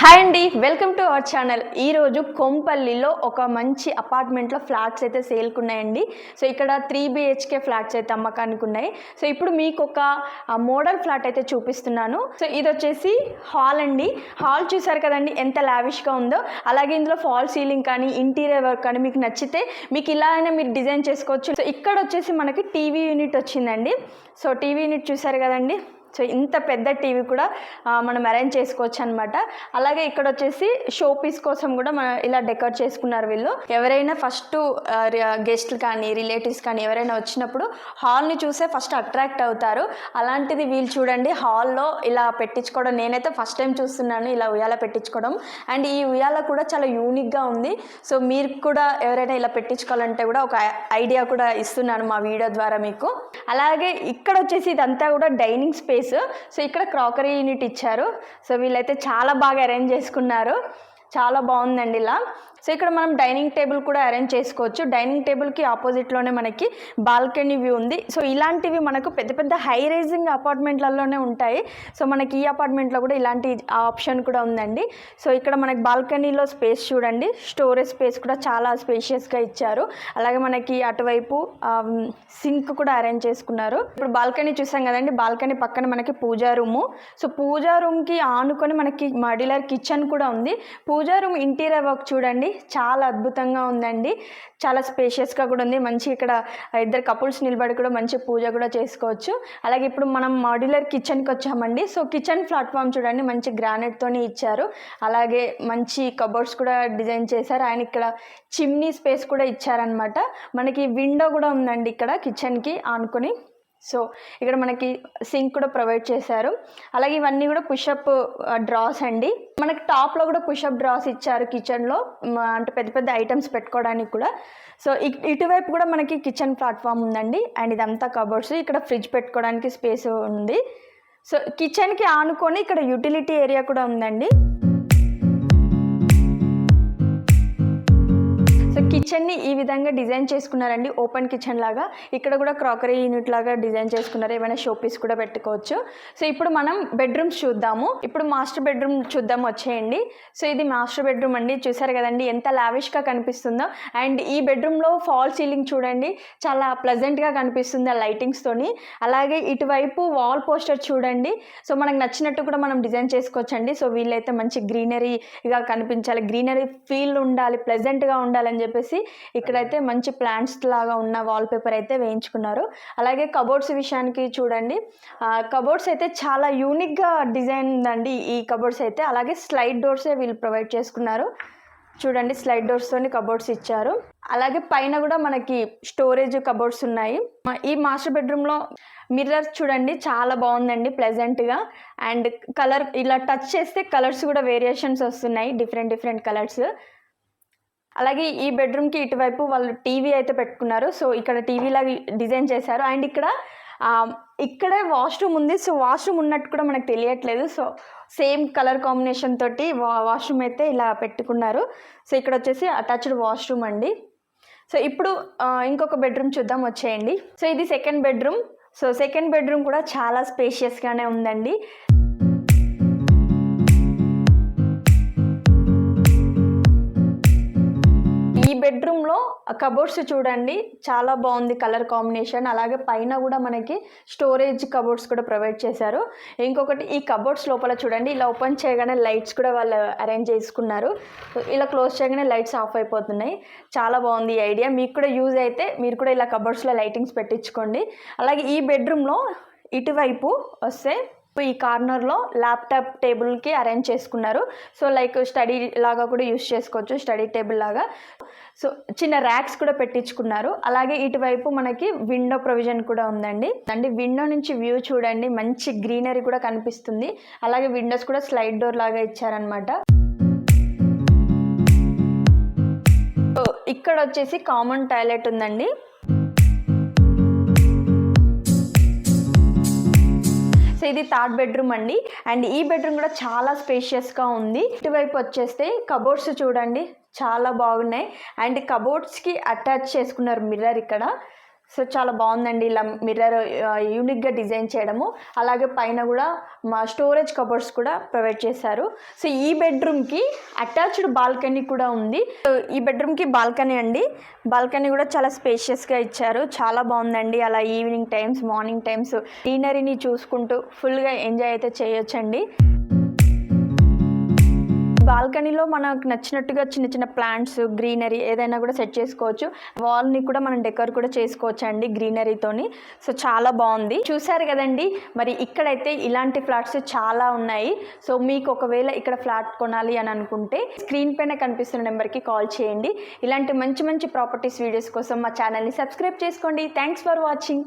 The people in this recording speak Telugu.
హాయ్ అండి వెల్కమ్ టు అవర్ ఛానల్. ఈరోజు కొంపల్లిలో ఒక మంచి అపార్ట్మెంట్లో ఫ్లాట్స్ అయితే సేల్కి ఉన్నాయండి సో ఇక్కడ త్రీ బిహెచ్కే ఫ్లాట్స్ అయితే అమ్మకానికి ఉన్నాయి. సో ఇప్పుడు మీకు ఒక మోడల్ ఫ్లాట్ అయితే చూపిస్తున్నాను. సో ఇది వచ్చేసి హాల్ అండి. హాల్ చూసారు కదండి ఎంత లావిష్గా ఉందో. అలాగే ఇందులో ఫాల్ సీలింగ్ కానీ ఇంటీరియర్ వర్క్ కానీ మీకు నచ్చితే మీకు ఇలా అయినా మీరు డిజైన్ చేసుకోవచ్చు. సో ఇక్కడ వచ్చేసి మనకి టీవీ యూనిట్ వచ్చిందండి. సో టీవీ యూనిట్ చూసారు కదండి. సో ఇంత పెద్ద టీవీ కూడా మనం అరేంజ్ చేసుకోవచ్చు అనమాట అలాగే ఇక్కడ వచ్చేసి షో పీస్ కోసం కూడా మన ఇలా డెకరేట్ చేసుకున్నారు వీళ్ళు. ఎవరైనా ఫస్ట్ గెస్ట్లు కానీ రిలేటివ్స్ కానీ ఎవరైనా వచ్చినప్పుడు హాల్ని చూసే ఫస్ట్ అట్రాక్ట్ అవుతారు. అలాంటిది వీళ్ళు చూడండి హాల్లో ఇలా పెట్టించుకోవడం నేనైతే ఫస్ట్ టైం చూస్తున్నాను ఇలా ఉయ్యాల పెట్టించుకోవడం. అండ్ ఈ ఉయ్యాల కూడా చాలా యూనిక్గా ఉంది. సో మీరు కూడా ఎవరైనా ఇలా పెట్టించుకోవాలంటే కూడా ఒక ఐడియా కూడా ఇస్తున్నాను మా వీడియో ద్వారా మీకు. అలాగే ఇక్కడ వచ్చేసి ఇదంతా కూడా డైనింగ్ స్పేస్ సో ఇక్కడ క్రాకరీ యూనిట్ ఇచ్చారు. సో వీళ్ళైతే చాలా బాగా అరేంజ్ చేసుకున్నారు. చాలా బాగుందండి ఇలా. సో ఇక్కడ మనం డైనింగ్ టేబుల్ కూడా అరేంజ్ చేసుకోవచ్చు. డైనింగ్ టేబుల్కి ఆపోజిట్లోనే మనకి బాల్కనీ వ్యూ ఉంది. సో ఇలాంటివి మనకు పెద్ద పెద్ద హై రైజింగ్ అపార్ట్మెంట్లలోనే ఉంటాయి. సో మనకి ఈ అపార్ట్మెంట్లో కూడా ఇలాంటి ఆప్షన్ కూడా ఉందండి. సో ఇక్కడ మనకి బాల్కనీలో స్పేస్ చూడండి. స్టోరేజ్ స్పేస్ కూడా చాలా స్పేషియస్గా ఇచ్చారు. అలాగే మనకి అటువైపు సింక్ కూడా అరేంజ్ చేసుకున్నారు. ఇప్పుడు బాల్కనీ చూసాం కదండి. బాల్కనీ పక్కన మనకి పూజా రూము. సో పూజా రూమ్కి ఆనుకొని మనకి మాడ్యులర్ కిచెన్ కూడా ఉంది. పూజా రూమ్ ఇంటీరియర్ వర్క్ చూడండి. చాలా అద్భుతంగా ఉందండి. చాలా స్పేషియస్గా కూడా ఉంది. మంచి ఇక్కడ ఇద్దరు కపుల్స్ నిలబడి కూడా మంచి పూజ కూడా చేసుకోవచ్చు. అలాగే ఇప్పుడు మనం మాడ్యులర్ కిచెన్కి వచ్చామండి. సో కిచెన్ ప్లాట్ఫామ్ చూడండి. మంచి గ్రానైట్తోనే ఇచ్చారు. అలాగే మంచి కబోర్డ్స్ కూడా డిజైన్ చేశారు. ఆయన ఇక్కడ చిమ్నీ స్పేస్ కూడా ఇచ్చారనమాట మనకి విండో కూడా ఉందండి ఇక్కడ కిచెన్కి ఆనుకొని సో ఇక్కడ మనకి సింక్ కూడా ప్రొవైడ్ చేశారు. అలాగే ఇవన్నీ కూడా పుషప్ డ్రాస్ అండి. మనకి టాప్లో కూడా పుషప్ డ్రాస్ ఇచ్చారు కిచెన్లో అంటే పెద్ద పెద్ద ఐటమ్స్ పెట్టుకోవడానికి కూడా. సో ఇటువైపు కూడా మనకి కిచెన్ ప్లాట్ఫామ్ ఉందండి. అండ్ ఇదంతా కబోర్డ్స్ ఇక్కడ ఫ్రిడ్జ్ పెట్టుకోవడానికి స్పేస్ ఉంది. సో కిచెన్కి ఆనుకొని ఇక్కడ యూటిలిటీ ఏరియా కూడా ఉందండి. కిచెన్ని ఈ విధంగా డిజైన్ చేసుకున్నారండి. ఓపెన్ కిచెన్ లాగా. ఇక్కడ కూడా క్రాకరీ యూనిట్ లాగా డిజైన్ చేసుకున్నారు. ఏమైనా షోపీస్ కూడా పెట్టుకోవచ్చు. సో ఇప్పుడు మనం బెడ్రూమ్స్ చూద్దాము. ఇప్పుడు మాస్టర్ బెడ్రూమ్ చూద్దాం వచ్చేయండి. సో ఇది మాస్టర్ బెడ్రూమ్ అండి. చూసారు కదండి ఎంత లావిష్గా కనిపిస్తుందో. అండ్ ఈ బెడ్రూమ్లో ఫాల్ సీలింగ్ చూడండి. చాలా ప్లజెంట్గా కనిపిస్తుంది ఆ లైటింగ్స్తోని అలాగే ఇటువైపు వాల్ పోస్టర్ చూడండి. సో మనకు నచ్చినట్టు కూడా మనం డిజైన్ చేసుకోవచ్చండి. సో వీళ్ళైతే మంచి గ్రీనరీగా కనిపించాలి. గ్రీనరీ ఫీల్ ఉండాలి ప్లెజెంట్గా ఉండాలని చెప్పేసి ఇక్కడైతే మంచి ప్లాంట్స్ లాగా ఉన్న వాల్ పేపర్ అయితే వేయించుకున్నారు. అలాగే కబోర్డ్స్ విషయానికి చూడండి. కబోర్డ్స్ అయితే చాలా యూనిక్గా డిజైన్ ఉందండి ఈ కబోర్డ్స్ అయితే. అలాగే స్లైడ్ డోర్సే వీళ్ళు ప్రొవైడ్ చేసుకున్నారు. చూడండి స్లైడ్ డోర్స్తోని కబోర్డ్స్ ఇచ్చారు. అలాగే పైన కూడా మనకి స్టోరేజ్ కబోర్డ్స్ ఉన్నాయి. ఈ మాస్టర్ బెడ్రూమ్లో మిర్రర్ చూడండి చాలా బాగుందండి ప్లెజెంట్గా అండ్ కలర్ ఇలా టచ్ చేస్తే కలర్స్ కూడా వేరియేషన్స్ వస్తున్నాయి డిఫరెంట్ డిఫరెంట్ కలర్స్ అలాగే ఈ బెడ్రూమ్కి ఇటువైపు వాళ్ళు టీవీ అయితే పెట్టుకున్నారు. సో ఇక్కడ టీవీ లాగా డిజైన్ చేశారు. అండ్ ఇక్కడ ఇక్కడే వాష్రూమ్ ఉంది. సో వాష్రూమ్ ఉన్నట్టు కూడా మనకు తెలియట్లేదు. సో సేమ్ కలర్ కాంబినేషన్ తోటి వా వాష్రూమ్ అయితే ఇలా పెట్టుకున్నారు. సో ఇక్కడ వచ్చేసి అటాచ్డ్ వాష్రూమ్ అండి. సో ఇప్పుడు ఇంకొక బెడ్రూమ్ చూద్దాం. వచ్చేయండి. సో ఇది second bedroom so second bedroom కూడా చాలా స్పేషియస్గానే ఉందండి. బెడ్రూమ్లో కబోర్డ్స్ చూడండి. చాలా బాగుంది కలర్ కాంబినేషన్ అలాగే పైన కూడా మనకి స్టోరేజ్ కబోర్డ్స్ కూడా ప్రొవైడ్ చేశారు. ఇంకొకటి ఈ కబోర్డ్స్ లోపల చూడండి. ఇలా ఓపెన్ చేయగానే లైట్స్ కూడా వాళ్ళు అరేంజ్ చేసుకున్నారు. ఇలా క్లోజ్ చేయగానే లైట్స్ ఆఫ్ అయిపోతున్నాయి. చాలా బాగుంది ఈ ఐడియా మీకు కూడా యూజ్ అయితే మీరు కూడా ఇలా కబోర్డ్స్లో లైటింగ్స్ పెట్టించుకోండి. అలాగే ఈ బెడ్రూమ్లో ఇటువైపు వస్తే ఈ కార్నర్లో ల్యాప్టాప్ టేబుల్కి అరేంజ్ చేసుకున్నారు. సో లైక్ స్టడీ లాగా కూడా యూస్ చేసుకోవచ్చు స్టడీ టేబుల్ లాగా. సో చిన్న ర్యాక్స్ కూడా పెట్టించుకున్నారు. అలాగే ఇటువైపు మనకి విండో ప్రొవిజన్ కూడా ఉందండి. అండి విండో నుంచి వ్యూ చూడండి మంచి గ్రీనరీ కూడా కనిపిస్తుంది. అలాగే విండోస్ కూడా స్లైడ్ డోర్ లాగా ఇచ్చారనమాట సో ఇక్కడ వచ్చేసి కామన్ టాయిలెట్ ఉందండి. ఇది థర్డ్ బెడ్రూమ్ అండి. అండ్ ఈ బెడ్రూమ్ కూడా చాలా స్పేషియస్గా ఉంది. ఇటువైపు వచ్చేస్తే కబోర్డ్స్ చూడండి. చాలా బాగున్నాయి. అండ్ కబోర్డ్స్కి అటాచ్ చేసుకున్నారు మిర్రర్ ఇక్కడ. సో చాలా బాగుందండి. ఇలా మిర్రర్ యూనిక్గా డిజైన్ చేయడము. అలాగే పైన కూడా మా స్టోరేజ్ కబోర్డ్స్ కూడా ప్రొవైడ్ చేశారు. సో ఈ బెడ్రూమ్కి అటాచ్డ్ బాల్కనీ కూడా ఉంది. సో ఈ బెడ్రూమ్కి బాల్కనీ అండి. బాల్కనీ కూడా చాలా స్పేషియస్గా ఇచ్చారు. చాలా బాగుందండి. అలా ఈవినింగ్ టైమ్స్ మార్నింగ్ టైమ్స్ గ్రీనరీని చూసుకుంటూ ఫుల్గా ఎంజాయ్ అయితే చేయొచ్చండి. బాల్కనీలో మనకు నచ్చినట్టుగా చిన్న చిన్న ప్లాంట్స్ గ్రీనరీ ఏదైనా కూడా సెట్ చేసుకోవచ్చు. వాల్ని కూడా మనం డెకర్ కూడా చేసుకోవచ్చు అండి గ్రీనరీతోని. సో చాలా బాగుంది. చూసారు కదండి మరి ఇక్కడైతే ఇలాంటి ఫ్లాట్స్ చాలా ఉన్నాయి. సో మీకు ఒకవేళ ఇక్కడ ఫ్లాట్ కొనాలి అని అనుకుంటే స్క్రీన్ పైన కనిపిస్తున్న నెంబర్కి కాల్ చేయండి. ఇలాంటి మంచి మంచి ప్రాపర్టీస్ వీడియోస్ కోసం మా ఛానల్ని సబ్స్క్రైబ్ చేసుకోండి. Thanks for watching